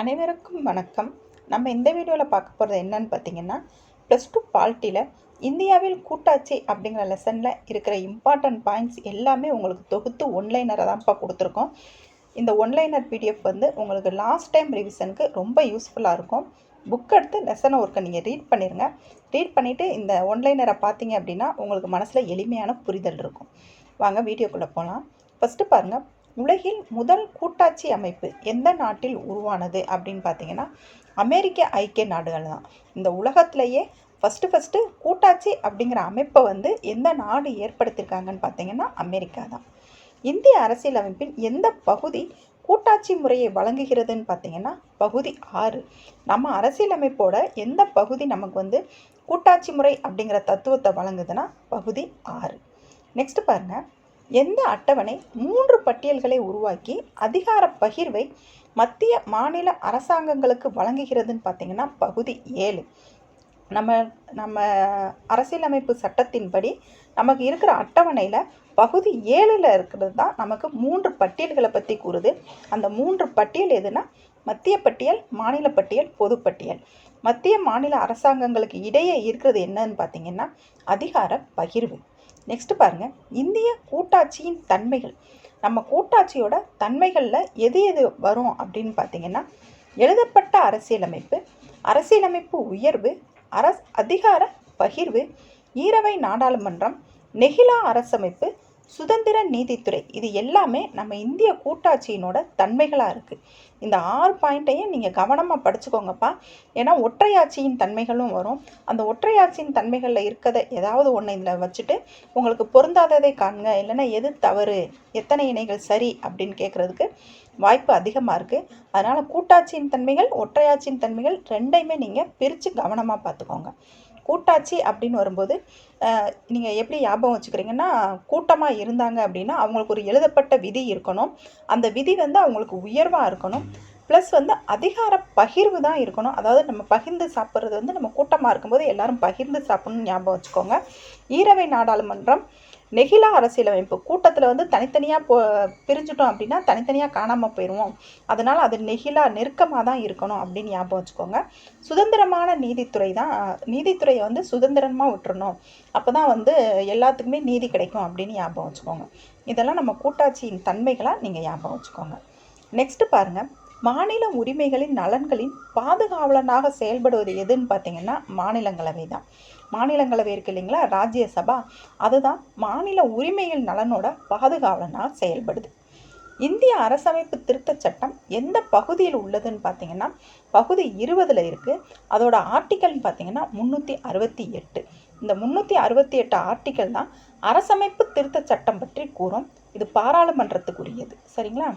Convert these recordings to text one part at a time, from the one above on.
அனைவருக்கும் வணக்கம். நம்ம இந்த வீடியோவில் பார்க்க போகிறது என்னன்னு பார்த்தீங்கன்னா ப்ளஸ் டூ பால்ட்டியில் இந்தியாவில் கூட்டாட்சி அப்படிங்கிற லெசனில் இருக்கிற இம்பார்ட்டன்ட் பாயிண்ட்ஸ் எல்லாமே உங்களுக்கு தொகுத்து ஒன்லைனரை தான்ப்பா கொடுத்துருக்கோம். இந்த ஒன்லைனர் பிடிஎஃப் வந்து உங்களுக்கு லாஸ்ட் டைம் ரிவிஷனுக்கு ரொம்ப யூஸ்ஃபுல்லாக இருக்கும். புக் எடுத்து லெசனை ஒர்க்கை நீங்கள் ரீட் பண்ணிடுங்க ரீட் பண்ணிவிட்டு இந்த ஒன்லைனரை பார்த்தீங்க அப்படின்னா உங்களுக்கு மனசில் எளிமையான புரிதல் இருக்கும். வாங்க வீடியோக்குள்ளே போகலாம் ஃபஸ்ட்டு பாருங்கள் உலகில் முதல் கூட்டாட்சி அமைப்பு எந்த நாட்டில் உருவானது அப்படின்னு பார்த்தீங்கன்னா அமெரிக்க ஐக்கிய நாடுகள் தான். இந்த உலகத்திலேயே ஃபஸ்ட்டு ஃபஸ்ட்டு கூட்டாட்சி அப்படிங்கிற அமைப்பை வந்து எந்த நாடு ஏற்படுத்தியிருக்காங்கன்னு பார்த்தீங்கன்னா அமெரிக்கா தான். இந்திய அரசியலமைப்பின் எந்த பகுதி கூட்டாட்சி முறையை வழங்குகிறதுன்னு பார்த்தீங்கன்னா பகுதி ஆறு. நம்ம அரசியலமைப்போட எந்த பகுதி நமக்கு வந்து கூட்டாட்சி முறை அப்படிங்கிற தத்துவத்தை வழங்குதுன்னா பகுதி ஆறு. நெக்ஸ்ட் பாருங்கள் எந்த அட்டவணை மூன்று பட்டியல்களை உருவாக்கி அதிகார பகிர்வை மத்திய மாநில அரசாங்கங்களுக்கு வழங்குகிறதுன்னு பார்த்தீங்கன்னா பகுதி ஏழு. நம்ம நம்ம அரசியலமைப்பு சட்டத்தின்படி நமக்கு இருக்கிற அட்டவணையில் பகுதி ஏழில் இருக்கிறது தான் நமக்கு மூன்று பட்டியல்களை பற்றி கூறுது. அந்த மூன்று பட்டியல் எதுனா மத்திய பட்டியல் மாநில பட்டியல் பொதுப்பட்டியல் மத்திய மாநில அரசாங்கங்களுக்கு இடையே இருக்கிறது என்னன்னு பார்த்தீங்கன்னா அதிகார பகிர்வு. நெக்ஸ்ட் பாருங்கள் இந்திய கூட்டாட்சியின் தன்மைகள். நம்ம கூட்டாட்சியோட தன்மைகளில் எது எது வரும் அப்படின்னு பார்த்தீங்கன்னா எழுதப்பட்ட அரசியலமைப்பு அரசியலமைப்பு உயர்வு அரஸ் அதிகார பகிர்வு ஈரவை நாடாளுமன்றம் நெகிழா அரசமைப்பு சுதந்திர நீதித்துறை. இது எல்லாமே நம்ம இந்திய கூட்டாட்சியினோட தன்மைகளாக இருக்குது இந்த ஆறு பாயிண்ட்டையும் நீங்கள் கவனமாக படிச்சுக்கோங்கப்பா. ஏன்னா ஒற்றையாட்சியின் தன்மைகளும் வரும். அந்த ஒற்றையாட்சியின் தன்மைகளில் இருக்கிறத ஏதாவது ஒன்று இதில் வச்சுட்டு உங்களுக்கு பொருந்தாததை காண்க. இல்லைன்னா எது தவறு? எத்தனை இணைகள் சரி? அப்படின்னு கேட்குறதுக்கு வாய்ப்பு அதிகமாக இருக்குது அதனால் கூட்டாட்சியின் தன்மைகள் ஒற்றையாட்சியின் தன்மைகள் ரெண்டையுமே நீங்கள் பிரித்து கவனமாக பார்த்துக்கோங்க. கூட்டாட்சி அப்படின்னு வரும்போது நீங்கள் எப்படி ஞாபகம் வச்சுக்கிறீங்கன்னா கூட்டமாக இருந்தாங்க அப்படின்னா அவங்களுக்கு ஒரு எழுதப்பட்ட விதி இருக்கணும். அந்த விதி வந்து அவங்களுக்கு உயர்வாக இருக்கணும். ப்ளஸ் வந்து அதிகார பகிர்வு தான் இருக்கணும். அதாவது நம்ம பகிர்ந்து சாப்பிட்றது வந்து நம்ம கூட்டமாக இருக்கும்போது எல்லாரும் பகிர்ந்து சாப்பிட்ணும்னு ஞாபகம் வச்சுக்கோங்க. ஈரவை நாடாளுமன்றம் நெகிழா அரசியலமைப்பு கூட்டத்தில் வந்து தனித்தனியாக போ பிரிஞ்சுட்டோம் அப்படின்னா தனித்தனியாக காணாமல் போயிடுவோம் அதனால் அது நெகிழா நெருக்கமாக தான் இருக்கணும் அப்படின்னு ஞாபகம் வச்சுக்கோங்க. சுதந்திரமான நீதித்துறை தான் நீதித்துறையை வந்து சுதந்திரமாக விட்டுறணும். அப்போ தான் வந்து எல்லாத்துக்குமே நீதி கிடைக்கும் அப்படின்னு ஞாபகம் வச்சுக்கோங்க. இதெல்லாம் நம்ம கூட்டாட்சியின் தன்மைகளாக நீங்கள் ஞாபகம் வச்சுக்கோங்க. நெக்ஸ்ட்டு பாருங்கள் மாநில உரிமைகளின் நலன்களின் பாதுகாவலனாக செயல்படுவது எதுன்னு பார்த்தீங்கன்னா மாநிலங்களவை தான் மாநிலங்களவை இருக்கு இல்லைங்களா? ராஜ்யசபா. அதுதான் மாநில உரிமைகள் நலனோட பாதுகாவலனாக செயல்படுது. இந்திய அரசமைப்பு திருத்தச் சட்டம் எந்த பகுதியில் உள்ளதுன்னு பார்த்தீங்கன்னா பகுதி இருபதில் இருக்குது அதோட ஆர்டிக்கல்னு பார்த்தீங்கன்னா முந்நூற்றி அறுபத்தி எட்டு. இந்த முந்நூற்றி அறுபத்தி எட்டு ஆர்டிக்கல் தான் அரசமைப்பு திருத்தச் சட்டம் பற்றி கூறும். இது பாராளுமன்றத்துக்குரியது. சரிங்களா?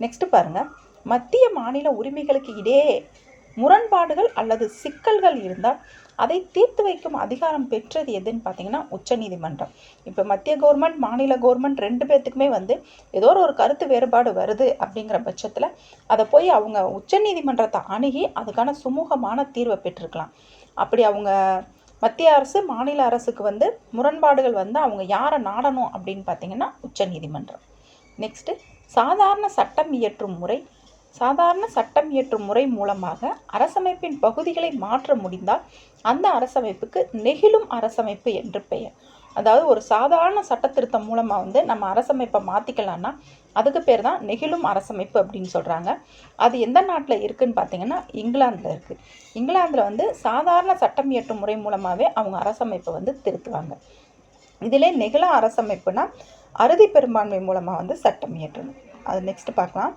நெக்ஸ்ட் பாருங்கள் மத்திய மாநில உரிமைகளுக்கு இடையே முரண்பாடுகள் அல்லது சிக்கல்கள் இருந்தால் அதை தீர்த்து வைக்கும் அதிகாரம் பெற்றது எதுன்னு பார்த்தீங்கன்னா உச்சநீதிமன்றம் இப்போ மத்திய கவர்மெண்ட் மாநில கவர்மெண்ட் ரெண்டு பேர்த்துக்குமே வந்து ஏதோ ஒரு கருத்து வேறுபாடு வருது அப்படிங்கிற பட்சத்தில் அதை போய் அவங்க உச்சநீதிமன்றத்தை அணுகி அதுக்கான சுமூகமான தீர்வை பெற்றிருக்கலாம். அப்படி அவங்க மத்திய அரசு மாநில அரசுக்கு வந்து முரண்பாடுகள் வந்து அவங்க யாரை நாடணும் அப்படின்னு பார்த்தீங்கன்னா உச்சநீதிமன்றம் நெக்ஸ்ட்டு சாதாரண சட்டம் இயற்றும் முறை சாதாரண சட்டம் இயற்றும் முறை மூலமாக அரசமைப்பின் பகுதிகளை மாற்ற முடிந்தால் அந்த அரசமைப்புக்கு நெகிழும் அரசமைப்பு என்று பெயர். அதாவது ஒரு சாதாரண சட்ட திருத்தம் மூலமாக வந்து நம்ம அரசமைப்பை மாற்றிக்கலான்னா அதுக்கு பேர் தான் நெகிழும் அரசமைப்பு அப்படின்னு சொல்கிறாங்க அது எந்த நாட்டில் இருக்குதுன்னு பார்த்தீங்கன்னா இங்கிலாந்தில் இருக்குது இங்கிலாந்தில் வந்து சாதாரண சட்டம் இயற்றும் முறை மூலமாகவே அவங்க அரசமைப்பை வந்து திருத்துவாங்க. இதிலே நெகிழா அரசமைப்புனா அறுதி பெரும்பான்மை மூலமாக வந்து சட்டம் இயற்றணும் அது நெக்ஸ்ட்டு பார்க்கலாம்.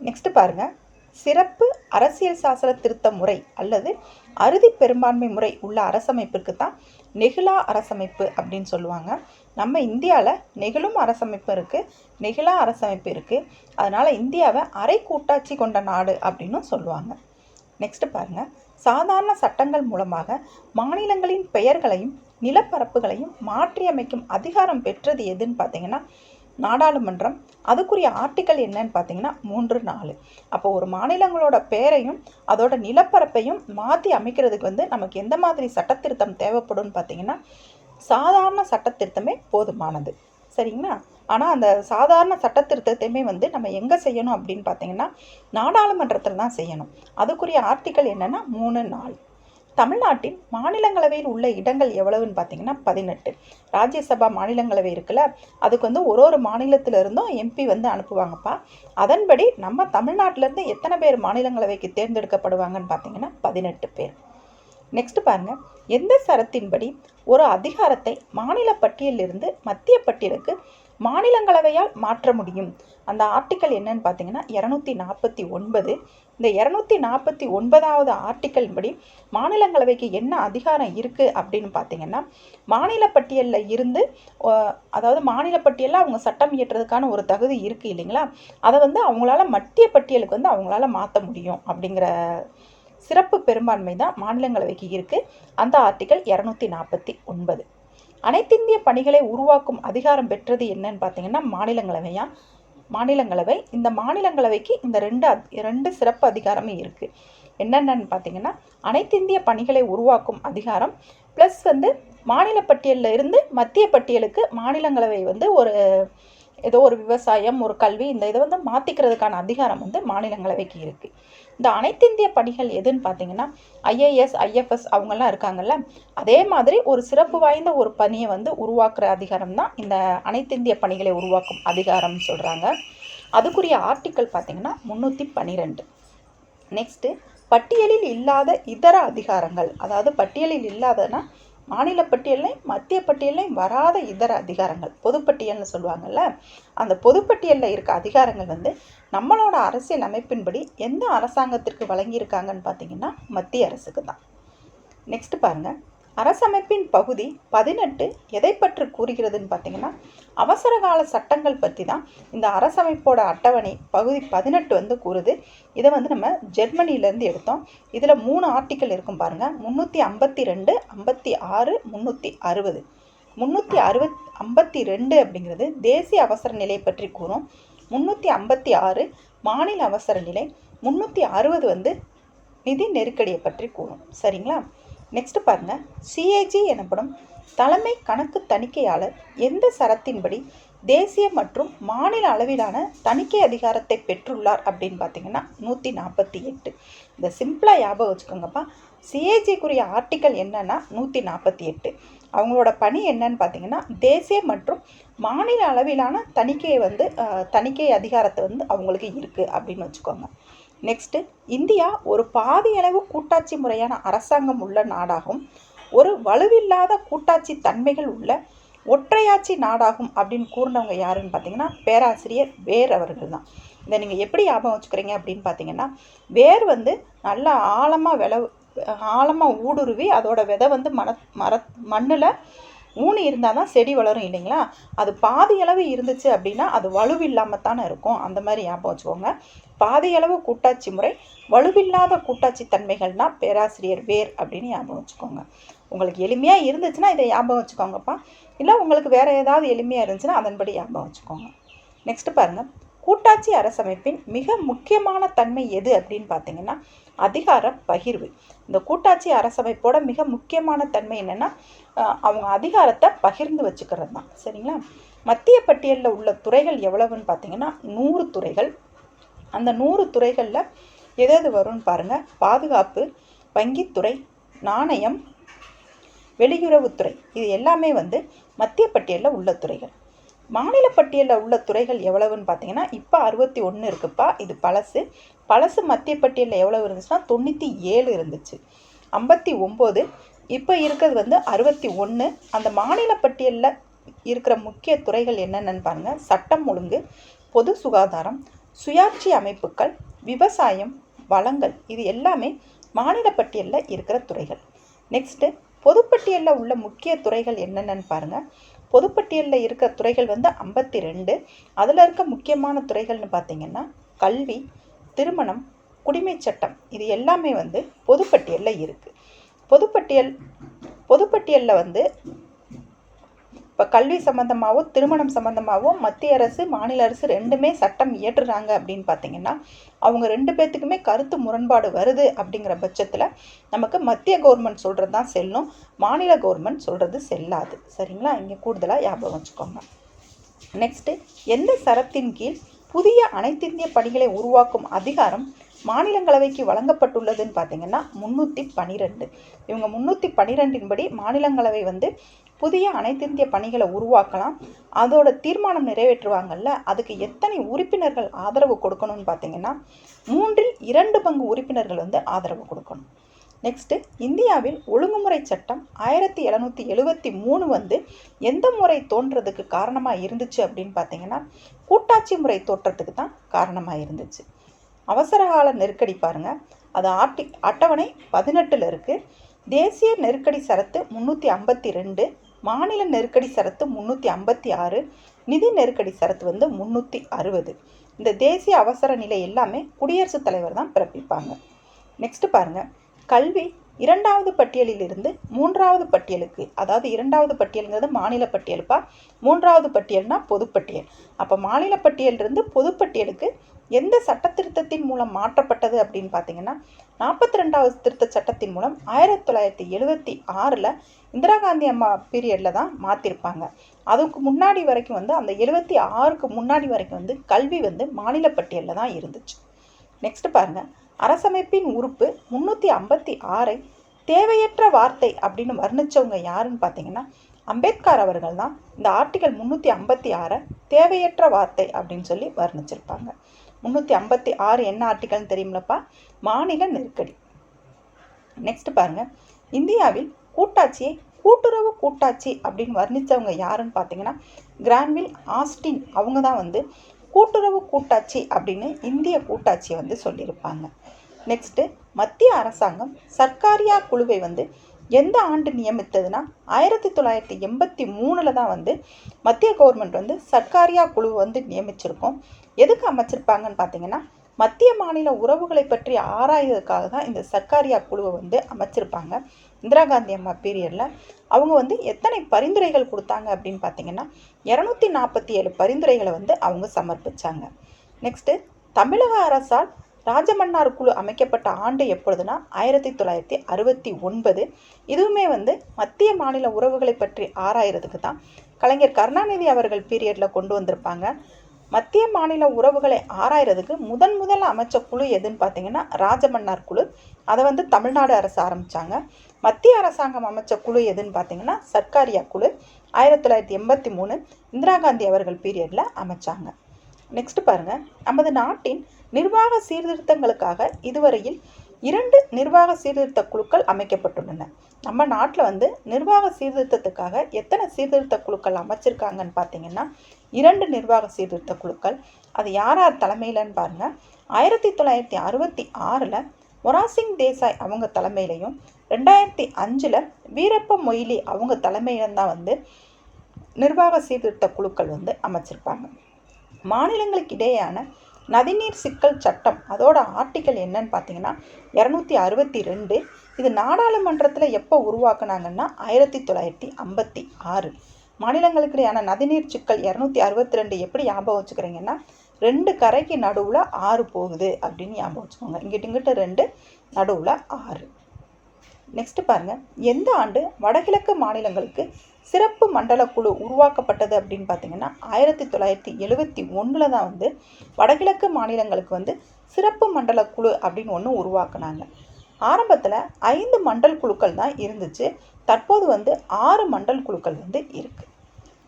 நெக்ஸ்ட்டு பாருங்கள் சிறப்பு அரசியல் சாசன திருத்த முறை அல்லது அறுதி பெரும்பான்மை முறை உள்ள அரசமைப்பிற்கு தான் நெகிழா அரசமைப்பு அப்படின்னு சொல்லுவாங்க. நம்ம இந்தியாவில் நெகிழும் அரசமைப்பு இருக்குது நெகிழா அரசமைப்பு இருக்குது அதனால் இந்தியாவை அரை கூட்டாட்சி கொண்ட நாடு அப்படின்னு சொல்லுவாங்க. நெக்ஸ்ட் பாருங்கள் சாதாரண சட்டங்கள் மூலமாக மாநிலங்களின் பெயர்களையும் நிலப்பரப்புகளையும் மாற்றியமைக்கும் அதிகாரம் பெற்றது எதுன்னு பார்த்தீங்கன்னா நாடாளுமன்றம். அதுக்குரிய ஆர்டிக்கல் என்னன்னு பார்த்தீங்கன்னா மூன்று நாலு. அப்போ ஒரு மாநிலங்களோட பேரையும் அதோட நிலப்பரப்பையும் மாற்றி அமைக்கிறதுக்கு வந்து நமக்கு எந்த மாதிரி சட்டத்திருத்தம் தேவைப்படும்னு பார்த்தீங்கன்னா சாதாரண சட்டத்திருத்தமே போதுமானது. சரிங்களா? ஆனால் அந்த சாதாரண சட்ட திருத்தத்தையுமே வந்து நம்ம எங்கே செய்யணும் அப்படின்னு பார்த்தீங்கன்னா நாடாளுமன்றத்தில் தான் செய்யணும். அதுக்குரிய ஆர்டிக்கல் என்னென்னா மூணு நாலு. தமிழ்நாட்டின் மாநிலங்களவையில் உள்ள இடங்கள் எவ்வளவுன்னு பார்த்தீங்கன்னா பதினெட்டு. ராஜ்யசபா மாநிலங்களவை இருக்குல்ல அதுக்கு வந்து ஒரு ஒரு மாநிலத்திலிருந்தும் எம்பி வந்து அனுப்புவாங்கப்பா. அதன்படி நம்ம தமிழ்நாட்டிலேருந்து எத்தனை பேர் மாநிலங்களவைக்கு தேர்ந்தெடுக்கப்படுவாங்கன்னு பார்த்தீங்கன்னா பதினெட்டு பேர். நெக்ஸ்ட் பாருங்க. எந்த சரத்தின்படி ஒரு அதிகாரத்தை மாநில பட்டியலிருந்து மத்திய பட்டியலுக்கு மாநிலங்களவையால் மாற்ற முடியும். அந்த ஆர்டிக்கல் என்னன்னு பார்த்தீங்கன்னா இரநூத்தி நாற்பத்தி ஒன்பது. இந்த இரநூத்தி நாற்பத்தி ஒன்பதாவது ஆர்டிக்கல் படி மாநிலங்களவைக்கு என்ன அதிகாரம் இருக்குது அப்படின்னு பார்த்தீங்கன்னா மாநில பட்டியலில் இருந்து அதாவது மாநில பட்டியலில் அவங்க சட்டம் இயற்றுறதுக்கான ஒரு தகுதி இருக்குது இல்லைங்களா? அதை வந்து அவங்களால மத்திய பட்டியலுக்கு வந்து அவங்களால மாற்ற முடியும் அப்படிங்கிற சிறப்பு பெரும்பான்மை தான் மாநிலங்களவைக்கு இருக்குது அந்த ஆர்டிக்கல் இரநூத்தி நாற்பத்தி ஒன்பது. அனைத்திந்திய பணிகளை உருவாக்கும் அதிகாரம் பெற்றது என்னன்னு பார்த்தீங்கன்னா மாநிலங்களவையா? மாநிலங்களவை. இந்த மாநிலங்களவைக்கு இந்த ரெண்டு ரெண்டு சிறப்பு அதிகாரமும் இருக்குது என்னென்னு பார்த்தீங்கன்னா அனைத்திந்திய பணிகளை உருவாக்கும் அதிகாரம் ப்ளஸ் வந்து மாநில பட்டியலில் இருந்து மத்திய பட்டியலுக்கு மாநிலங்களவை வந்து ஒரு ஏதோ ஒரு விவசாயம் ஒரு கல்வி இந்த இதை வந்து மாற்றிக்கிறதுக்கான அதிகாரம் வந்து மாநிலங்களவைக்கு இருக்குது இந்த அனைத்திந்திய பணிகள் எதுன்னு பார்த்தீங்கன்னா ஐஏஎஸ் ஐஎஃப்எஸ் அவங்கெல்லாம் இருக்காங்கல்ல அதே மாதிரி ஒரு சிறப்பு வாய்ந்த ஒரு பணியை வந்து உருவாக்குற அதிகாரம் தான் இந்த அனைத்திந்திய பணிகளை உருவாக்கும் அதிகாரம்னு சொல்கிறாங்க அதுக்குரிய ஆர்டிக்கல் பார்த்தீங்கன்னா முந்நூற்றி பன்னிரெண்டு நெக்ஸ்ட்டு பட்டியலில் இல்லாத இதர அதிகாரங்கள் அதாவது பட்டியலில் இல்லாதனா மாநில பட்டியலையும் மத்திய பட்டியலையும் வராத இதர அதிகாரங்கள். பொதுப்பட்டியல்னு சொல்லுவாங்கள்ல அந்த பொதுப்பட்டியலில் இருக்க அதிகாரங்கள் வந்து நம்மளோட அரசியல் அமைப்பின்படி எந்த அரசாங்கத்திற்கு வழங்கியிருக்காங்கன்னு பார்த்தீங்கன்னா மத்திய அரசுக்கு தான் நெக்ஸ்ட் பாருங்கள் அரசமைப்பின் பகுதி பதினெட்டு எதை பற்றி கூறுகிறதுன்னு பார்த்தீங்கன்னா அவசர கால சட்டங்கள் பற்றி தான் இந்த அரசமைப்போட அட்டவணை பகுதி பதினெட்டு வந்து கூறுது. இதை வந்து நம்ம ஜெர்மனிலேருந்து எடுத்தோம். இதில் மூணு ஆர்டிக்கல் இருக்கும் பாருங்கள் முந்நூற்றி ஐம்பத்தி ரெண்டு ஐம்பத்தி ஆறு முந்நூற்றி அறுபது. முந்நூற்றி அறுபத் ஐம்பத்தி ரெண்டு அப்படிங்கிறது தேசிய அவசர நிலை பற்றி கூறும். முந்நூற்றி ஐம்பத்தி ஆறு மாநில அவசர நிலை. முந்நூற்றி அறுபது வந்து நிதி நெருக்கடியை பற்றி கூறும். சரிங்களா? நெக்ஸ்ட் பாருங்க. சிஏஜி எனப்படும் தலைமை கணக்கு தணிக்கையாளர் எந்த சரத்தின்படி தேசிய மற்றும் மாநில அளவிலான தணிக்கை அதிகாரத்தை பெற்றுள்ளார் அப்படின்னு பார்த்தீங்கன்னா நூற்றி நாற்பத்தி எட்டு. இந்த சிம்பிளாக ஞாபகம் வச்சுக்கோங்கப்பா. சிஏஜிக்குரிய ஆர்டிக்கல் என்னன்னா நூற்றி நாற்பத்தி எட்டு. அவங்களோட பணி என்னன்னு பார்த்தீங்கன்னா தேசிய மற்றும் மாநில அளவிலான தணிக்கையை வந்து தணிக்கை அதிகாரத்தை வந்து அவங்களுக்கு இருக்குது அப்படின்னு வச்சுக்கோங்க. நெக்ஸ்ட்டு இந்தியா ஒரு பாதியளவு கூட்டாட்சி முறையான அரசாங்கம் உள்ள நாடாகும். ஒரு வலுவில்லாத கூட்டாட்சி தன்மைகள் உள்ள ஒற்றையாட்சி நாடாகும் அப்படின்னு கூறினவங்க யாருன்னு பார்த்தீங்கன்னா பேராசிரியர் வேர் அவர்கள் தான். இதை நீங்கள் எப்படி ஞாபகம் வச்சுக்கிறீங்க அப்படின்னு பார்த்தீங்கன்னா வேர் வந்து நல்லா ஆழமாக விளவு ஆழமாக ஊடுருவி அதோட விதை வந்து மன மர மண்ணில் ஊனி இருந்தால் தான் செடி வளரும் இல்லைங்களா? அது பாதி அளவு இருந்துச்சு அப்படின்னா அது வலுவில்லாமல் தானே இருக்கும். அந்த மாதிரி ஞாபகம் வச்சுக்கோங்க. பாதியளவு கூட்டாட்சி முறை வலுவில்லாத கூட்டாட்சி தன்மைகள்னால் பேராசிரியர் வேர் அப்படின்னு ஞாபகம் வச்சுக்கோங்க. உங்களுக்கு எளிமையாக இருந்துச்சுன்னா இதை ஞாபகம் வச்சுக்கோங்கப்பா. இல்லை உங்களுக்கு வேறு ஏதாவது எளிமையாக இருந்துச்சுன்னா அதன்படி ஞாபகம் வச்சுக்கோங்க. நெக்ஸ்ட் பாருங்கள் கூட்டாட்சி அரசமைப்பின் மிக முக்கியமான தன்மை எது அப்படின்னு பார்த்தீங்கன்னா அதிகார பகிர்வு. இந்த கூட்டாட்சி அரசமைப்போட மிக முக்கியமான தன்மை என்னென்னா அவங்க அதிகாரத்தை பகிர்ந்து வச்சுக்கிறது தான். சரிங்களா? மத்திய பட்டியலில் உள்ள துறைகள் எவ்வளவுன்னு பார்த்தீங்கன்னா நூறு துறைகள். அந்த நூறு துறைகளில் எது எது வரும்னு பாருங்கள் பாதுகாப்பு வங்கித்துறை நாணயம் வெளியுறவுத்துறை. இது எல்லாமே வந்து மத்திய பட்டியலில் உள்ள துறைகள். மாநில பட்டியலில் உள்ள துறைகள் எவ்வளவுன்னு பார்த்தீங்கன்னா இப்போ அறுபத்தி ஒன்று இருக்குப்பா. இது பழசு. பழசு மத்திய பட்டியலில் எவ்வளவு இருந்துச்சுன்னா தொண்ணூற்றி ஏழு இருந்துச்சு. ஐம்பத்தி ஒம்பது இப்போ இருக்கிறது வந்து அறுபத்தி ஒன்று அந்த மாநில பட்டியலில் இருக்கிற முக்கிய துறைகள் என்னென்னு பாருங்கள் சட்டம் ஒழுங்கு பொது சுகாதாரம் சுயாட்சி அமைப்புகள் விவசாயம் வளங்கள். இது எல்லாமே மாநில பட்டியலில் இருக்கிற துறைகள். நெக்ஸ்ட்டு பொதுப்பட்டியலில் உள்ள முக்கிய துறைகள் என்னென்னு பாருங்கள் பொதுப்பட்டியலில் இருக்க துறைகள் வந்து ஐம்பத்தி ரெண்டு அதில் இருக்க முக்கியமான துறைகள்னு பார்த்தீங்கன்னா கல்வி திருமணம் குடிமை சட்டம். இது எல்லாமே வந்து பொதுப்பட்டியலில் இருக்குது பொதுப்பட்டியல் பொதுப்பட்டியலில் வந்து இப்போ கல்வி சம்மந்தமாகவும் திருமணம் சம்மந்தமாகவும் மத்திய அரசு மாநில அரசு ரெண்டுமே சட்டம் இயற்றுறாங்க அப்படின்னு பார்த்தீங்கன்னா அவங்க ரெண்டு பேர்த்துக்குமே கருத்து முரண்பாடு வருது அப்படிங்கிற பட்சத்தில் நமக்கு மத்திய கவர்மெண்ட் சொல்கிறது தான் செல்லும் மாநில கவர்மெண்ட் சொல்கிறது செல்லாது. சரிங்களா? இங்கே கூடுதலாக ஞாபகம் வச்சுக்கோங்க. நெக்ஸ்ட்டு எந்த சரத்தின் கீழ் புதிய அனைத்திந்திய பணிகளை உருவாக்கும் அதிகாரம் மாநிலங்களவைக்கு வழங்கப்பட்டுள்ளதுன்னு பார்த்தீங்கன்னா முந்நூற்றி பனிரெண்டு. இவங்க முந்நூற்றி பனிரெண்டின்படி மாநிலங்களவை வந்து புதிய அனைத்திந்திய பணிகளை உருவாக்கலாம். அதோட தீர்மானம் நிறைவேற்றுவாங்கல்ல. அதுக்கு எத்தனை உறுப்பினர்கள் ஆதரவு கொடுக்கணும்னு பார்த்தீங்கன்னா மூன்றில் இரண்டு பங்கு உறுப்பினர்கள் வந்து ஆதரவு கொடுக்கணும். நெக்ஸ்ட்டு இந்தியாவில் ஒழுங்குமுறை சட்டம் ஆயிரத்தி எழுநூற்றி எழுபத்தி மூணு வந்து எந்த முறை தோன்றதுக்கு காரணமாக இருந்துச்சு அப்படின்னு பார்த்தீங்கன்னா கூட்டாட்சி முறை தோற்றத்துக்கு தான் காரணமாக இருந்துச்சு. அவசரகால நெருக்கடி பாருங்கள் அது ஆட்டி அட்டவணை பதினெட்டில் இருக்குது தேசிய நெருக்கடி சரத்து முந்நூற்றி ஐம்பத்தி ரெண்டு மாநில நெருக்கடி சரத்து முந்நூற்றி ஐம்பத்தி ஆறு நிதி நெருக்கடி சரத்து வந்து முந்நூற்றி அறுபது. இந்த தேசிய அவசர நிலை எல்லாமே குடியரசுத் தலைவர் தான் பிறப்பிப்பாங்க. நெக்ஸ்ட் பாருங்கள் கல்வி இரண்டாவது பட்டியலில் இருந்து மூன்றாவது பட்டியலுக்கு அதாவது இரண்டாவது பட்டியலுங்கிறது மாநில பட்டியலுப்பா? மூன்றாவது பட்டியல்னா பொதுப்பட்டியல் அப்போ மாநில பட்டியலிருந்து பொதுப்பட்டியலுக்கு எந்த சட்ட திருத்தத்தின் மூலம் மாற்றப்பட்டது அப்படின்னு பார்த்தீங்கன்னா நாற்பத்தி ரெண்டாவது திருத்த சட்டத்தின் மூலம் ஆயிரத்தி தொள்ளாயிரத்தி எழுபத்தி ஆறில் இந்திரா காந்தி அம்மா பீரியடில் தான் மாற்றிருப்பாங்க அதுக்கு முன்னாடி வரைக்கும் வந்து அந்த எழுபத்தி ஆறுக்கு முன்னாடி வரைக்கும் வந்து கல்வி வந்து மாநில பட்டியலில் தான் இருந்துச்சு. நெக்ஸ்ட் பாருங்கள் அரசமைப்பின் உறுப்பு முந்நூற்றி ஐம்பத்தி ஆறை தேவையற்ற வார்த்தை அப்படின்னு வர்ணித்தவங்க யாருன்னு பார்த்தீங்கன்னா அம்பேத்கர் அவர்கள் தான் இந்த ஆர்டிகல் முந்நூற்றி ஐம்பத்தி ஆறை தேவையற்ற வார்த்தை அப்படின்னு சொல்லி வர்ணிச்சிருப்பாங்க. முந்நூற்றி ஐம்பத்தி ஆறு என்ன ஆர்டிகல்னு தெரியுமில்லப்பா மாநில நெருக்கடி. நெக்ஸ்ட் பாருங்க. இந்தியாவில் கூட்டாட்சியை கூட்டுறவு கூட்டாட்சி அப்படின்னு வர்ணித்தவங்க யாருன்னு பார்த்தீங்கன்னா கிரான்வில் ஆஸ்டின் அவங்க தான் வந்து கூட்டுறவு கூட்டாட்சி அப்படின்னு இந்திய கூட்டாட்சியை வந்து சொல்லியிருப்பாங்க. நெக்ஸ்ட்டு மத்திய அரசாங்கம் சர்க்காரியா குழுவை வந்து எந்த ஆண்டு நியமித்ததுன்னா ஆயிரத்தி தொள்ளாயிரத்தி எண்பத்தி மூணில் தான் வந்து மத்திய கவர்மெண்ட் வந்து சர்க்காரியா குழு வந்து நியமிச்சிருக்கோம். எதுக்கு அமைச்சிருப்பாங்கன்னு பார்த்தீங்கன்னா மத்திய மாநில உறவுகளை பற்றி ஆராய்வதற்காக தான் இந்த சர்க்காரியா குழுவை வந்து அமைச்சிருப்பாங்க. இந்திரா காந்தி அம்மா பீரியடில் அவங்க வந்து எத்தனை பரிந்துரைகள் கொடுத்தாங்க அப்படின்னு பார்த்தீங்கன்னா இரநூத்தி நாற்பத்தி ஏழு பரிந்துரைகளை வந்து அவங்க சமர்ப்பித்தாங்க நெக்ஸ்ட்டு தமிழக அரசால் ராஜமன்னார் குழு அமைக்கப்பட்ட ஆண்டு எப்பொழுதுனா ஆயிரத்தி தொள்ளாயிரத்தி அறுபத்தி ஒன்பது. இதுவுமே வந்து மத்திய மாநில உறவுகளை பற்றி ஆராயிறதுக்கு தான் கலைஞர் கருணாநிதி அவர்கள் பீரியடில் கொண்டு வந்திருப்பாங்க. மத்திய மாநில உறவுகளை ஆராயறதுக்கு முதன் முதல் அமைச்ச குழு எதுன்னு பார்த்தீங்கன்னா ராஜமன்னார் குழு. அதை வந்து தமிழ்நாடு அரசு ஆரம்பித்தாங்க மத்திய அரசாங்கம் அமைச்ச குழு எதுன்னு பார்த்தீங்கன்னா சர்க்காரியா குழு. ஆயிரத்தி தொள்ளாயிரத்தி எண்பத்தி மூணு இந்திரா காந்தி அவர்கள் பீரியடில் அமைச்சாங்க. நெக்ஸ்ட் பாருங்கள் நமது நாட்டின் நிர்வாக சீர்திருத்தங்களுக்காக இதுவரையில் இரண்டு நிர்வாக சீர்திருத்த குழுக்கள் அமைக்கப்பட்டுள்ளன. நம்ம நாட்டில் வந்து நிர்வாக சீர்திருத்தத்துக்காக எத்தனை சீர்திருத்த குழுக்கள் அமைச்சிருக்காங்கன்னு பார்த்தீங்கன்னா இரண்டு நிர்வாக சீர்திருத்த குழுக்கள். அது யார் யார் தலைமையிலன்னு பாருங்கள் ஆயிரத்தி தொள்ளாயிரத்தி அறுபத்தி ஆறில் மொராசிங் தேசாய் அவங்க தலைமையிலையும் ரெண்டாயிரத்தி அஞ்சில் வீரப்ப மொய்லி அவங்க தலைமையிலும் தான் வந்து நிர்வாக சீர்திருத்த குழுக்கள் வந்து அமைச்சிருப்பாங்க. மாநிலங்களுக்கு இடையேயான நதிநீர் சிக்கல் சட்டம் அதோட ஆர்டிக்கல் என்னன்னு பார்த்தீங்கன்னா இரநூத்தி அறுபத்தி ரெண்டு. இது நாடாளுமன்றத்தில் எப்போ உருவாக்குனாங்கன்னா ஆயிரத்தி தொள்ளாயிரத்தி ஐம்பத்தி ஆறு. மாநிலங்களுக்கு இடையான நதிநீர் சிக்கல் இரநூத்தி அறுபத்தி ரெண்டு எப்படி ஞாபகம் வச்சுக்கிறீங்கன்னா ரெண்டு கரைக்கு நடுவில் ஆறு போகுது அப்படின்னு ஞாபகம் வச்சுக்கோங்க. இங்கிட்ட இங்கிட்ட ரெண்டு நடுவில் ஆறு. நெக்ஸ்ட் பாருங்கள் எந்த ஆண்டு வடகிழக்கு மாநிலங்களுக்கு சிறப்பு மண்டல குழு உருவாக்கப்பட்டது அப்படின்னு பார்த்தீங்கன்னா ஆயிரத்தி தொள்ளாயிரத்தி எழுபத்தி ஒன்றில் தான் வந்து வடகிழக்கு மாநிலங்களுக்கு வந்து சிறப்பு மண்டல குழு அப்படின்னு ஒன்று உருவாக்குனாங்க. ஆரம்பத்தில் ஐந்து மண்டல் குழுக்கள் தான் இருந்துச்சு. தற்போது வந்து ஆறு மண்டல் குழுக்கள் வந்து இருக்குது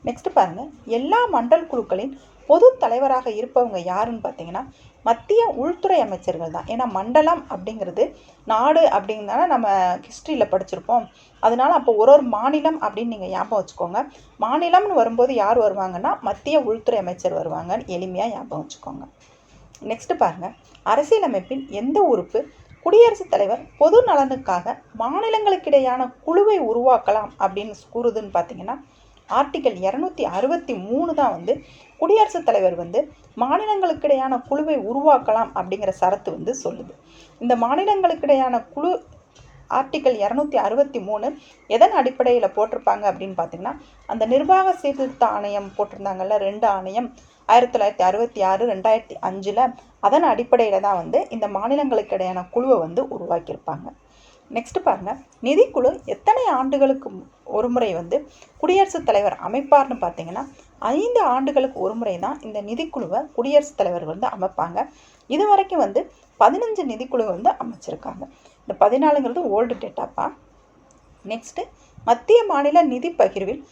நெக்ஸ்ட் பாருங்கள் எல்லா மண்டல் குழுக்களின் பொது தலைவராக இருப்பவங்க யாருன்னு பார்த்தீங்கன்னா மத்திய உள்துறை அமைச்சர்கள் தான். ஏன்னா மண்டலம் அப்படிங்கிறது நாடு அப்படிங்கிறதால நம்ம ஹிஸ்ட்ரியில் படிச்சிருப்போம். அதனால அப்போ ஒரு ஒரு மாநிலம் அப்படின்னு நீங்கள் ஞாபகம் வச்சுக்கோங்க. மாநிலம்னு வரும்போது யார் வருவாங்கன்னா மத்திய உள்துறை அமைச்சர் வருவாங்கன்னு எளிமையாக ஞாபகம் வச்சுக்கோங்க. நெக்ஸ்ட் பாருங்கள் அரசியலமைப்பின் எந்த உறுப்பு? குடியரசுத் தலைவர் பொது நலனுக்காக மாநிலங்களுக்கிடையான குழுவை உருவாக்கலாம் அப்படின்னு கூறுதுன்னு பார்த்தீங்கன்னா ஆர்டிக்கல் இரநூத்தி அறுபத்தி மூணு தான் வந்து குடியரசுத் தலைவர் வந்து மாநிலங்களுக்கிடையான குழுவை உருவாக்கலாம் அப்படிங்கிற சரத்து வந்து சொல்லுது. இந்த மாநிலங்களுக்கிடையான குழு ஆர்டிக்கல் இரநூத்தி அறுபத்தி மூணு எதன் அடிப்படையில் போட்டிருப்பாங்க அப்படின்னு பார்த்தீங்கன்னா அந்த நிர்வாக சீர்திருத்த ஆணையம் போட்டிருந்தாங்கல்ல ரெண்டு ஆணையம் ஆயிரத்தி தொள்ளாயிரத்தி அறுபத்தி ஆறு ரெண்டாயிரத்தி அஞ்சில் அதன் அடிப்படையில் தான் வந்து இந்த மாநிலங்களுக்கு இடையான குழுவை வந்து உருவாக்கியிருப்பாங்க. நெக்ஸ்ட்டு பாருங்கள் நிதிக்குழு எத்தனை ஆண்டுகளுக்கு ஒரு முறை வந்து குடியரசுத் தலைவர் அமைப்பார்னு பார்த்தீங்கன்னா ஐந்து ஆண்டுகளுக்கு ஒரு முறை தான் இந்த நிதிக்குழுவை குடியரசுத் தலைவர் வந்து அமைப்பாங்க. இது வரைக்கும் வந்து பதினஞ்சு நிதிக்குழு வந்து அமைச்சிருக்காங்க. இந்த பதினாலுங்கிறது ஓல்டு டேட்டாப்பா நெக்ஸ்ட்டு மத்திய மாநில நிதி பகிர்வில்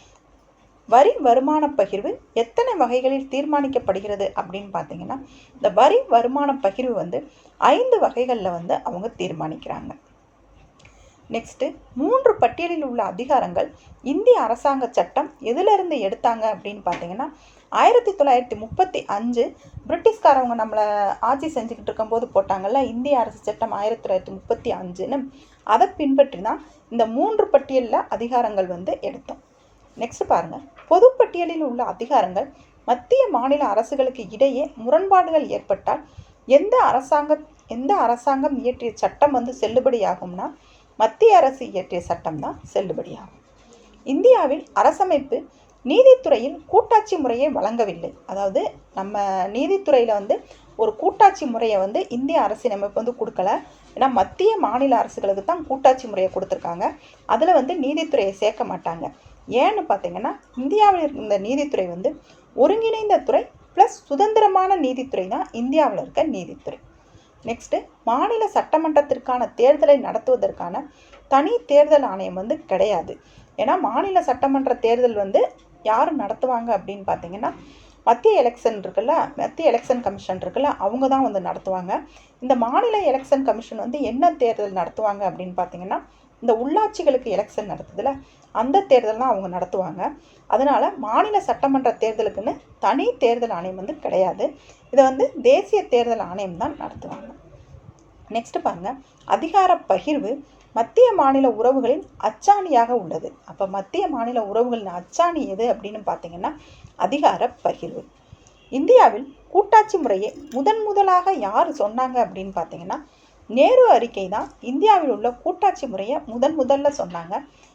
வரி வருமான பகிர்வு எத்தனை வகைகளில் தீர்மானிக்கப்படுகிறது அப்படின்னு பார்த்தீங்கன்னா இந்த வரி வருமான பகிர்வு வந்து ஐந்து வகைகளில் வந்து அவங்க தீர்மானிக்கிறாங்க. நெக்ஸ்ட்டு மூன்று பட்டியலில் உள்ள அதிகாரங்கள் இந்திய அரசாங்க சட்டம் எதிலிருந்து எடுத்தாங்க அப்படின்னு பார்த்தீங்கன்னா ஆயிரத்தி தொள்ளாயிரத்தி முப்பத்தி அஞ்சு பிரிட்டிஷ்காரவங்க நம்மளை ஆட்சி செஞ்சுக்கிட்டு இருக்கும்போது போட்டாங்கல்ல இந்திய அரசு சட்டம் ஆயிரத்தி தொள்ளாயிரத்தி முப்பத்தி அஞ்சுன்னு. அதை பின்பற்றி தான் இந்த மூன்று பட்டியலில் அதிகாரங்கள் வந்து எடுத்தோம். நெக்ஸ்ட் பாருங்கள் பொதுப்பட்டியலில் உள்ள அதிகாரங்கள் மத்திய மாநில அரசுகளுக்கு இடையே முரண்பாடுகள் ஏற்பட்டால் எந்த அரசாங்க எந்த அரசாங்கம் இயற்றிய சட்டம் வந்து செல்லுபடியாகும்னா மத்திய அரசு இயற்றிய சட்டம்தான் செல்லுபடியாகும். இந்தியாவில் அரசமைப்பு நீதித்துறையில் கூட்டாட்சி முறையை வழங்கவில்லை. அதாவது நம்ம நீதித்துறையில் வந்து ஒரு கூட்டாட்சி முறையை வந்து இந்திய அரசியலமைப்பு வந்து கொடுக்கல. ஏன்னா மத்திய மாநில அரசுகளுக்கு தான் கூட்டாட்சி முறையை கொடுத்துருக்காங்க. அதில் வந்து நீதித்துறையை சேர்க்க மாட்டாங்க. ஏன்னு பார்த்தீங்கன்னா இந்தியாவில் இருந்த நீதித்துறை வந்து ஒருங்கிணைந்த துறை ப்ளஸ் சுதந்திரமான நீதித்துறை தான் இந்தியாவில் இருக்க நீதித்துறை. நெக்ஸ்ட்டு மாநில சட்டமன்றத்திற்கான தேர்தலை நடத்துவதற்கான தனி தேர்தல் ஆணையம் வந்து கிடையாது. ஏன்னா மாநில சட்டமன்ற தேர்தல் வந்து யார் நடத்துவாங்க அப்படின்னு பார்த்தீங்கன்னா மத்திய எலெக்ஷன் இருக்குல்ல மத்திய எலெக்ஷன் கமிஷன் இருக்குல்ல அவங்க தான் வந்து நடத்துவாங்க. இந்த மாநில எலெக்ஷன் கமிஷன் வந்து என்ன தேர்தல் நடத்துவாங்க அப்படின்னு பார்த்தீங்கன்னா இந்த உள்ளாட்சிகளுக்கு எலெக்ஷன் நடத்துதுல அந்த தேர்தல் தான் அவங்க நடத்துவாங்க. அதனால் மாநில சட்டமன்ற தேர்தலுக்குன்னு தனி தேர்தல் ஆணையம் வந்து கிடையாது. இதை வந்து தேசிய தேர்தல் ஆணையம் தான் நடத்துவாங்க. நெக்ஸ்ட் பாருங்க. அதிகார பகிர்வு மத்திய மாநில உறவுகளின் அச்சாணியாக உள்ளது. அப்போ மத்திய மாநில உறவுகளின் அச்சாணி எது அப்படின்னு பார்த்தீங்கன்னா அதிகார பகிர்வு. இந்தியாவில் கூட்டாட்சி முறையை முதன் முதலாக யார் சொன்னாங்க அப்படின்னு பார்த்தீங்கன்னா நேரு அறிக்கை தான் இந்தியாவில் உள்ள கூட்டாட்சி முறையை முதன் முதல்ல சொன்னாங்க.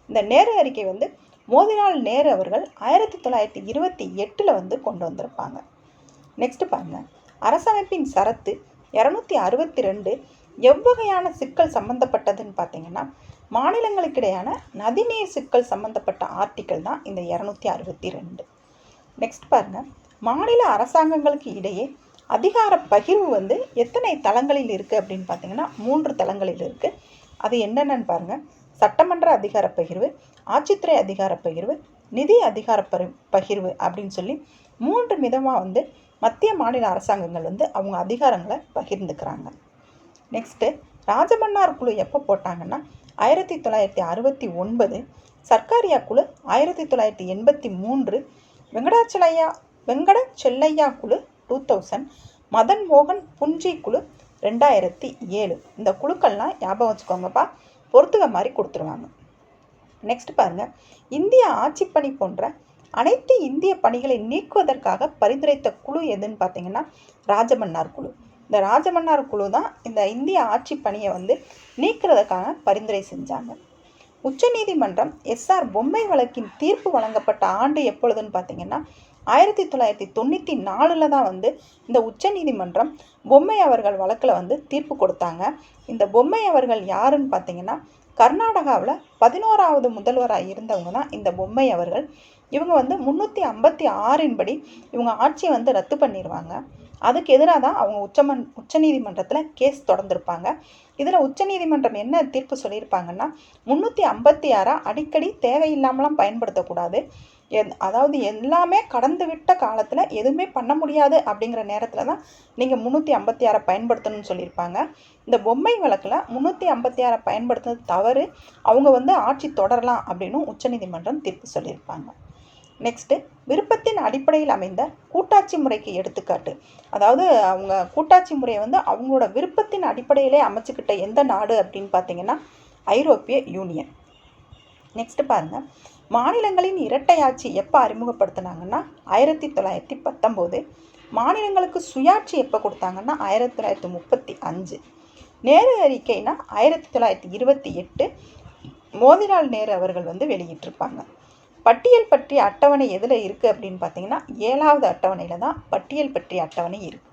இந்த நேரு அறிக்கை வந்து மோதிலால் நேரு அவர்கள் ஆயிரத்தி தொள்ளாயிரத்தி இருபத்தி எட்டில் வந்து கொண்டு வந்திருப்பாங்க. நெக்ஸ்ட் பாருங்க. அரசமைப்பின் சரத்து இரநூத்தி அறுபத்தி ரெண்டு எவ்வகையான சிக்கல் சம்மந்தப்பட்டதுன்னு பார்த்தீங்கன்னா மாநிலங்களுக்கிடையான நதிநீர் சிக்கல் சம்மந்தப்பட்ட ஆர்டிக்கல் தான் இந்த இரநூத்தி அறுபத்தி ரெண்டு நெக்ஸ்ட் பாருங்க. மாநில அரசாங்கங்களுக்கு இடையே அதிகார பகிர்வு வந்து எத்தனை தளங்களில் இருக்குது அப்படின்னு பார்த்தீங்கன்னா மூன்று தளங்களில் இருக்குது அது என்னென்னு பாருங்கள் சட்டமன்ற அதிகார பகிர்வு ஆட்சித்துறை அதிகார பகிர்வு நிதி அதிகார பகிர்வு அப்படின்னு சொல்லி மூன்று விதமாக வந்து மத்திய மாநில அரசாங்கங்கள் வந்து அவங்க அதிகாரங்களை பகிர்ந்துக்கிறாங்க. நெக்ஸ்ட்டு ராஜமன்னார் குழு எப்போ போட்டாங்கன்னா ஆயிரத்தி தொள்ளாயிரத்தி அறுபத்தி ஒன்பது சர்க்காரியா குழு ஆயிரத்தி தொள்ளாயிரத்தி எண்பத்தி மூன்று வெங்கடாச்சலையா வெங்கட செல்லையா குழு டூ தௌசண்ட் மதன் மோகன் புஞ்சி குழு ரெண்டாயிரத்தி ஏழு. இந்த குழுக்கள்லாம் ஞாபகம் வச்சுக்கோங்கப்பா. பொறுத்துக மாதிரி கொடுத்துருவாங்க. நெக்ஸ்ட் பாருங்கள் இந்திய ஆட்சிப்பணி போன்ற அனைத்து இந்திய பணிகளை நீக்குவதற்காக பரிந்துரைத்த குழு எதுன்னு பார்த்தீங்கன்னா ராஜமன்னார் குழு. இந்த ராஜமன்னார் குழு தான் இந்த இந்திய ஆட்சி பணியை வந்து நீக்கிறதுக்காக பரிந்துரை செஞ்சாங்க. உச்சநீதிமன்றம் எஸ்ஆர் பொம்மை வழக்கின் தீர்ப்பு வழங்கப்பட்ட ஆண்டு எப்பொழுதுன்னு பார்த்தீங்கன்னா ஆயிரத்தி தொள்ளாயிரத்தி தொண்ணூற்றி நாலில் தான் வந்து இந்த உச்சநீதிமன்றம் பொம்மை அவர்கள் வழக்கில் வந்து தீர்ப்பு கொடுத்தாங்க. இந்த பொம்மை அவர்கள் யாருன்னு பார்த்தீங்கன்னா கர்நாடகாவில் பதினோராவது முதல்வராக இருந்தவங்க தான் இந்த பொம்மை அவர்கள். இவங்க வந்து முந்நூற்றி ஐம்பத்தி ஆறின் படி இவங்க ஆட்சியை வந்து ரத்து பண்ணிடுவாங்க அதுக்கு எதிராக தான் அவங்க உச்சமன் உச்சநீதிமன்றத்தில் கேஸ் தொடர்ந்துருப்பாங்க. இதில் உச்சநீதிமன்றம் என்ன தீர்ப்பு சொல்லியிருப்பாங்கன்னா முந்நூற்றி ஐம்பத்தி ஆறாக அடிக்கடி தேவையில்லாமலாம் பயன்படுத்தக்கூடாது. என் அதாவது எல்லாமே கடந்து விட்ட காலத்தில் எதுவுமே பண்ண முடியாது அப்படிங்கிற நேரத்தில் தான் நீங்கள் முந்நூற்றி ஐம்பத்தி ஆறை பயன்படுத்தணும்னு சொல்லியிருப்பாங்க. இந்த பொம்மை வழக்கில் முந்நூற்றி ஐம்பத்தி ஆறை பயன்படுத்துனது தவறு. அவங்க வந்து ஆட்சி தொடரலாம் அப்படின்னு உச்சநீதிமன்றம் தீர்ப்பு சொல்லியிருப்பாங்க. நெக்ஸ்ட்டு விருப்பத்தின் அடிப்படையில் அமைந்த கூட்டாட்சி முறைக்கு எடுத்துக்காட்டு. அதாவது அவங்க கூட்டாட்சி முறையை வந்து அவங்களோட விருப்பத்தின் அடிப்படையிலே அமைச்சுக்கிட்ட எந்த நாடு அப்படின்னு பார்த்தீங்கன்னா ஐரோப்பிய யூனியன். நெக்ஸ்ட்டு பாருங்கள் மாநிலங்களின் இரட்டையாட்சி எப்போ அறிமுகப்படுத்தினாங்கன்னா ஆயிரத்தி தொள்ளாயிரத்தி பத்தொம்போது. மாநிலங்களுக்கு சுயாட்சி எப்போ கொடுத்தாங்கன்னா ஆயிரத்தி தொள்ளாயிரத்தி முப்பத்தி அஞ்சு. நேரு அறிக்கைனா ஆயிரத்தி தொள்ளாயிரத்தி இருபத்தி எட்டு. மோதிலால் நேரு அவர்கள் வந்து வெளியிட்டிருப்பாங்க. பட்டியல் பற்றிய அட்டவணை எதில் இருக்குது அப்படின்னு பார்த்தீங்கன்னா ஏழாவது அட்டவணையில் தான் பட்டியல் பற்றிய அட்டவணை இருக்குது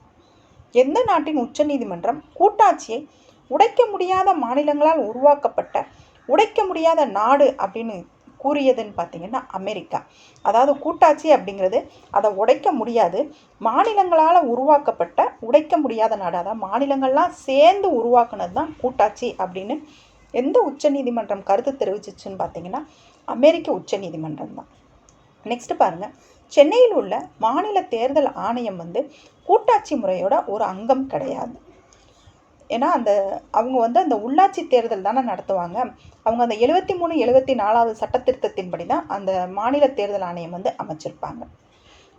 எந்த நாட்டின் உச்சநீதிமன்றம் கூட்டாட்சியை உடைக்க முடியாத மாநிலங்களால் உருவாக்கப்பட்ட உடைக்க முடியாத நாடு அப்படின்னு கூறியதுன்னு பார்த்தீங்கன்னா அமெரிக்கா. அதாவது கூட்டாட்சி அப்படிங்கிறது அதை உடைக்க முடியாது. மாநிலங்களால் உருவாக்கப்பட்ட உடைக்க முடியாத நாடு. அதாவது மாநிலங்கள்லாம் சேர்ந்து உருவாக்குனது தான் கூட்டாட்சி அப்படின்னு எந்த உச்சநீதிமன்றம் கருத்து தெரிவிச்சிச்சுன்னு பார்த்தீங்கன்னா அமெரிக்க உச்சநீதிமன்றம் தான். நெக்ஸ்ட் பாருங்கள் சென்னையில் உள்ள மாநில தேர்தல் ஆணையம் வந்து கூட்டாட்சி முறையோட ஒரு அங்கம் கிடையாது. ஏன்னா அந்த அவங்க வந்து அந்த உள்ளாட்சி தேர்தல் தானே நடத்துவாங்க. அவங்க அந்த எழுபத்தி மூணு எழுபத்தி நாலாவது சட்டத்திருத்தத்தின்படி தான் அந்த மாநில தேர்தல் ஆணையம் வந்து அமைச்சிருப்பாங்க.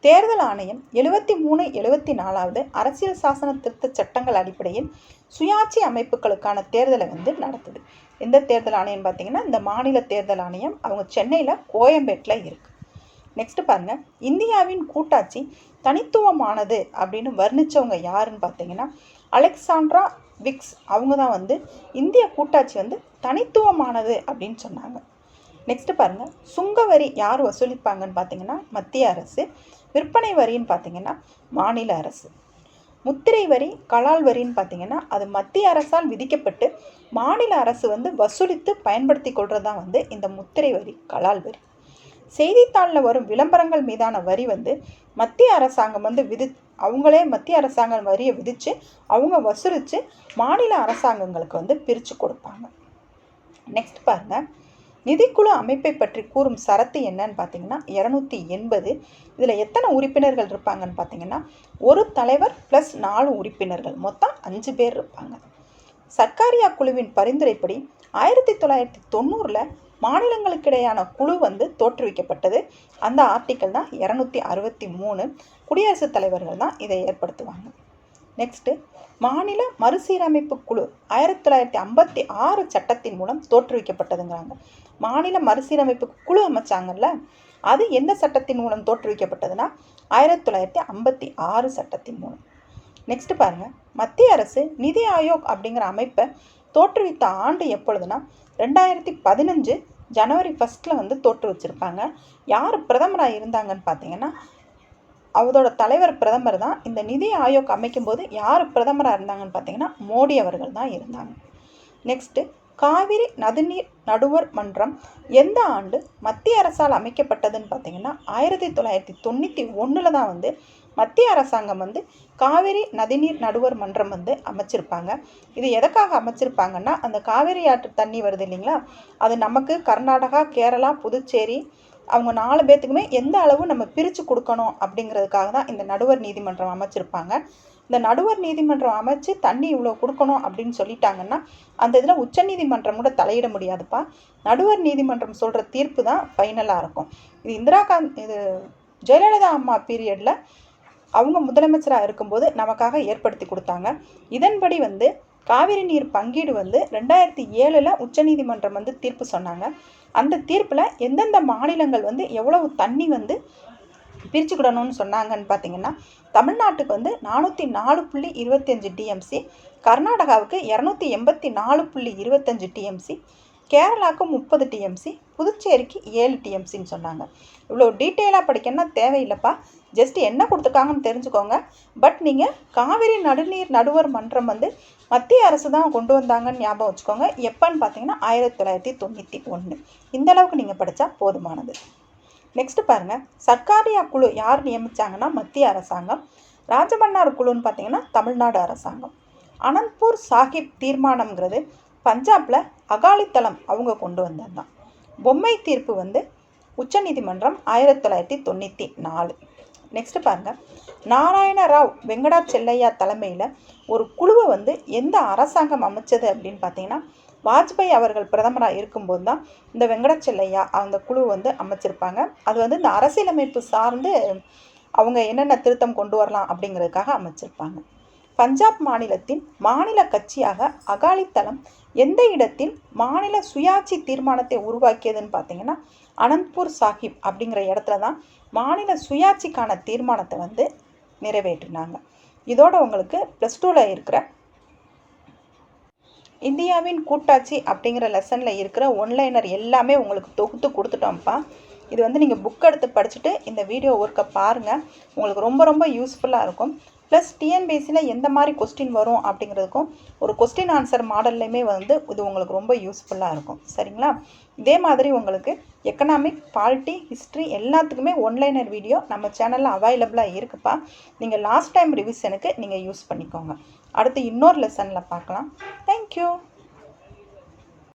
தேர்தல் ஆணையம் எழுபத்தி மூணு எழுபத்தி நாலாவது அரசியல் சாசன திருத்த சட்டங்கள் அடிப்படையில் சுயாட்சி அமைப்புகளுக்கான தேர்தலை வந்து நடத்துது. எந்த தேர்தல் ஆணையம் பார்த்தீங்கன்னா இந்த மாநில தேர்தல் ஆணையம் அவங்க சென்னையில் கோயம்பேட்டில் இருக்குது நெக்ஸ்ட்டு பாருங்க. இந்தியாவின் கூட்டாட்சி தனித்துவமானது அப்படின்னு வர்ணித்தவங்க யாருன்னு பார்த்தீங்கன்னா அலெக்சாண்ட்ரா விக்ஸ். அவங்க தான் வந்து இந்திய கூட்டாட்சி வந்து தனித்துவமானது அப்படின்னு சொன்னாங்க. நெக்ஸ்ட்டு பாருங்க. சுங்க வரி யார் வசூலிப்பாங்கன்னு பார்த்தீங்கன்னா மத்திய அரசு. விற்பனை வரின்னு பார்த்தீங்கன்னா மாநில அரசு. முத்திரை வரி கலால் வரின்னு பார்த்தீங்கன்னா அது மத்திய அரசால் விதிக்கப்பட்டு மாநில அரசு வந்து வசூலித்து பயன்படுத்தி கொள்வது தான் வந்து இந்த முத்திரை வரி கலால் வரி செய்தித்தாளில் வரும் விளம்பரங்கள் மீதான வரி வந்து மத்திய அரசாங்கம் வந்து விதி அவங்களே மத்திய அரசாங்கம் வரியை விதித்து அவங்க வசூலித்து மாநில அரசாங்கங்களுக்கு வந்து பிரித்து கொடுப்பாங்க. நெக்ஸ்ட் பாருங்கள் நிதிக்குழு அமைப்பை பற்றி கூறும் சரத்து என்னன்னு பார்த்தீங்கன்னா இரநூத்தி எண்பது. இதில் எத்தனை உறுப்பினர்கள் இருப்பாங்கன்னு பார்த்தீங்கன்னா ஒரு தலைவர் ப்ளஸ் நாலு உறுப்பினர்கள். மொத்தம் அஞ்சு பேர் இருப்பாங்க. சர்க்காரியா குழுவின் பரிந்துரைப்படி ஆயிரத்தி தொள்ளாயிரத்தி தொண்ணூறில் மாநிலங்களுக்கிடையான குழு வந்து தோற்றுவிக்கப்பட்டது. அந்த ஆர்டிக்கல் தான் இரநூத்தி அறுபத்தி மூணு. குடியரசுத் தலைவர்கள் தான் இதை ஏற்படுத்துவாங்க. நெக்ஸ்ட்டு மாநில மறுசீரமைப்பு குழு ஆயிரத்தி தொள்ளாயிரத்தி ஐம்பத்தி ஆறு சட்டத்தின் மூலம் தோற்றுவிக்கப்பட்டதுங்கிறாங்க. மாநில மறுசீரமைப்பு குழு அமைச்சாங்கல்ல அது எந்த சட்டத்தின் மூலம் தோற்றுவிக்கப்பட்டதுன்னா ஆயிரத்தி தொள்ளாயிரத்தி ஐம்பத்தி ஆறு சட்டத்தின் மூலம். நெக்ஸ்ட் பாருங்க. மத்திய அரசு நிதி ஆயோக் அப்படிங்கிற அமைப்பை தோற்றுவித்த ஆண்டு எப்பொழுதுனா ரெண்டாயிரத்தி பதினஞ்சு ஜனவரி ஃபஸ்ட்டில் வந்து தோற்றுவிச்சிருப்பாங்க. யார் பிரதமராக இருந்தாங்கன்னு பார்த்தீங்கன்னா அவரோட தலைவர் பிரதமர் தான் இந்த நிதி ஆயோக் அமைக்கும்போது யார் பிரதமராக இருந்தாங்கன்னு பார்த்தீங்கன்னா மோடி அவர்கள் தான் இருந்தாங்க. நெக்ஸ்ட்டு காவிரி நதிநீர் நடுவர் மன்றம் எந்த ஆண்டு மத்திய அரசால் அமைக்கப்பட்டதுன்னு பார்த்தீங்கன்னா ஆயிரத்தி தொள்ளாயிரத்தி தொண்ணூற்றி ஒன்றில் தான் வந்து மத்திய அரசாங்கம் வந்து காவிரி நதிநீர் நடுவர் மன்றம் வந்து அமைச்சிருப்பாங்க. இது எதற்காக அமைச்சிருப்பாங்கன்னா அந்த காவிரி ஆற்று தண்ணி வருது இல்லைங்களா? அது நமக்கு கர்நாடகா கேரளா புதுச்சேரி அவங்க நாலு பேர்த்துக்குமே எந்த அளவு நம்ம பிரித்து கொடுக்கணும் அப்படிங்கிறதுக்காக தான் இந்த நடுவர் நீதிமன்றம் அமைச்சிருப்பாங்க. இந்த நடுவர் நீதிமன்றம் அமைச்சு தண்ணி இவ்வளோ கொடுக்கணும் அப்படின்னு சொல்லிட்டாங்கன்னா அந்த இதில் உச்சநீதிமன்றம் கூட தலையிட முடியாதுப்பா. நடுவர் நீதிமன்றம் சொல்கிற தீர்ப்பு தான் ஃபைனலாக இருக்கும். இது இந்திரா காந்த் இது ஜெயலலிதா அம்மா பீரியடில் அவங்க முதலமைச்சராக இருக்கும்போது நமக்காக ஏற்படுத்தி கொடுத்தாங்க. இதன்படி வந்து காவிரி நீர் பங்கீடு வந்து ரெண்டாயிரத்தி ஏழில் உச்சநீதிமன்றம் வந்து தீர்ப்பு சொன்னாங்க. அந்த தீர்ப்பில் எந்தெந்த மாநிலங்கள் வந்து எவ்வளவு தண்ணி வந்து பிரிச்சுக்கிடணும்னு சொன்னாங்கன்னு பார்த்தீங்கன்னா தமிழ்நாட்டுக்கு வந்து நானூற்றி நாலு புள்ளி இருபத்தஞ்சு டிஎம்சி கர்நாடகாவுக்கு இரநூத்தி எண்பத்தி நாலு புள்ளி இருபத்தஞ்சு டிஎம்சி கேரளாவுக்கு முப்பது டிஎம்சி புதுச்சேரிக்கு ஏழு டிஎம்சின்னு சொன்னாங்க. இவ்வளோ டீட்டெயிலாக படிக்கணும்னா தேவையில்லைப்பா? ஜஸ்ட் என்ன கொடுத்துருக்காங்கன்னு தெரிஞ்சுக்கோங்க. பட் நீங்கள் காவிரி நடுநீர் நடுவர் மன்றம் வந்து மத்திய அரசு தான் கொண்டு வந்தாங்கன்னு ஞாபகம் வச்சுக்கோங்க. எப்போன்னு பார்த்தீங்கன்னா ஆயிரத்தி தொள்ளாயிரத்தி தொண்ணூற்றி ஒன்று இந்தளவுக்கு நீங்கள் படித்தா போதுமானது. நெக்ஸ்ட்டு பாருங்கள் சர்க்காரியா குழு யார் நியமித்தாங்கன்னா மத்திய அரசாங்கம். ராஜமன்னார் குழுன்னு பார்த்தீங்கன்னா தமிழ்நாடு அரசாங்கம். அனந்த்பூர் சாஹிப் தீர்மானம்ங்கிறது பஞ்சாபில் அகாலித்தளம் அவங்க கொண்டு வந்தது தான் பொம்மை தீர்ப்பு வந்து உச்சநீதிமன்றம் ஆயிரத்தி தொள்ளாயிரத்தி தொண்ணூற்றி நாலு. நெக்ஸ்ட் பாருங்கள் நாராயண ராவ் வெங்கடா செல்லையா தலைமையில் ஒரு குழுவை வந்து எந்த அரசாங்கம் அமைச்சது அப்படின்னு பார்த்தீங்கன்னா வாஜ்பாய் அவர்கள் பிரதமராக இருக்கும்போது தான் இந்த வெங்கடச்செல்லையா அந்த குழு வந்து அமைச்சிருப்பாங்க. அது வந்து இந்த அரசியலமைப்பு சார்ந்து அவங்க என்னென்ன திருத்தம் கொண்டு வரலாம் அப்படிங்கிறதுக்காக அமைச்சிருப்பாங்க. பஞ்சாப் மாநிலத்தின் மாநில கட்சியாக அகாலித்தளம் எந்த இடத்தில் மாநில சுயாட்சி தீர்மானத்தை உருவாக்கியதுன்னு பார்த்தீங்கன்னா அனந்த்பூர் சாஹிப் அப்படிங்கிற இடத்துல தான் மாநில சுயாட்சிக்கான தீர்மானத்தை வந்து நிறைவேற்றினாங்க. இதோட உங்களுக்கு ப்ளஸ் டூவில் இருக்கிற இந்தியாவின் கூட்டாட்சி அப்படிங்கிற லெசனில் இருக்கிற ஒன்லைனர் எல்லாமே உங்களுக்கு தொகுத்து கொடுத்துட்டோம்ப்பா. இது வந்து நீங்கள் புக் எடுத்து படிச்சுட்டு இந்த வீடியோ ஒர்க்கை பாருங்கள் உங்களுக்கு ரொம்ப ரொம்ப யூஸ்ஃபுல்லாக இருக்கும். ப்ளஸ் டிஎன்பிஎஸ்சியில் எந்த மாதிரி கொஸ்டின் வரும் அப்படிங்கிறதுக்கும் ஒரு கொஸ்டின் ஆன்சர் மாடல்லையுமே வந்து இது உங்களுக்கு ரொம்ப யூஸ்ஃபுல்லாக இருக்கும். சரிங்களா? இதே மாதிரி உங்களுக்கு எக்கனாமிக் பாலிட்டி ஹிஸ்ட்ரி எல்லாத்துக்குமே ஒன்லைனர் வீடியோ நம்ம சேனலில் அவைலபிளாக இருக்குப்பா. நீங்கள் லாஸ்ட் டைம் ரிவிஷனுக்கு நீங்கள் யூஸ் பண்ணிக்கோங்க. அடுத்து இன்னொரு லெசனில் பார்க்கலாம். தேங்க்யூ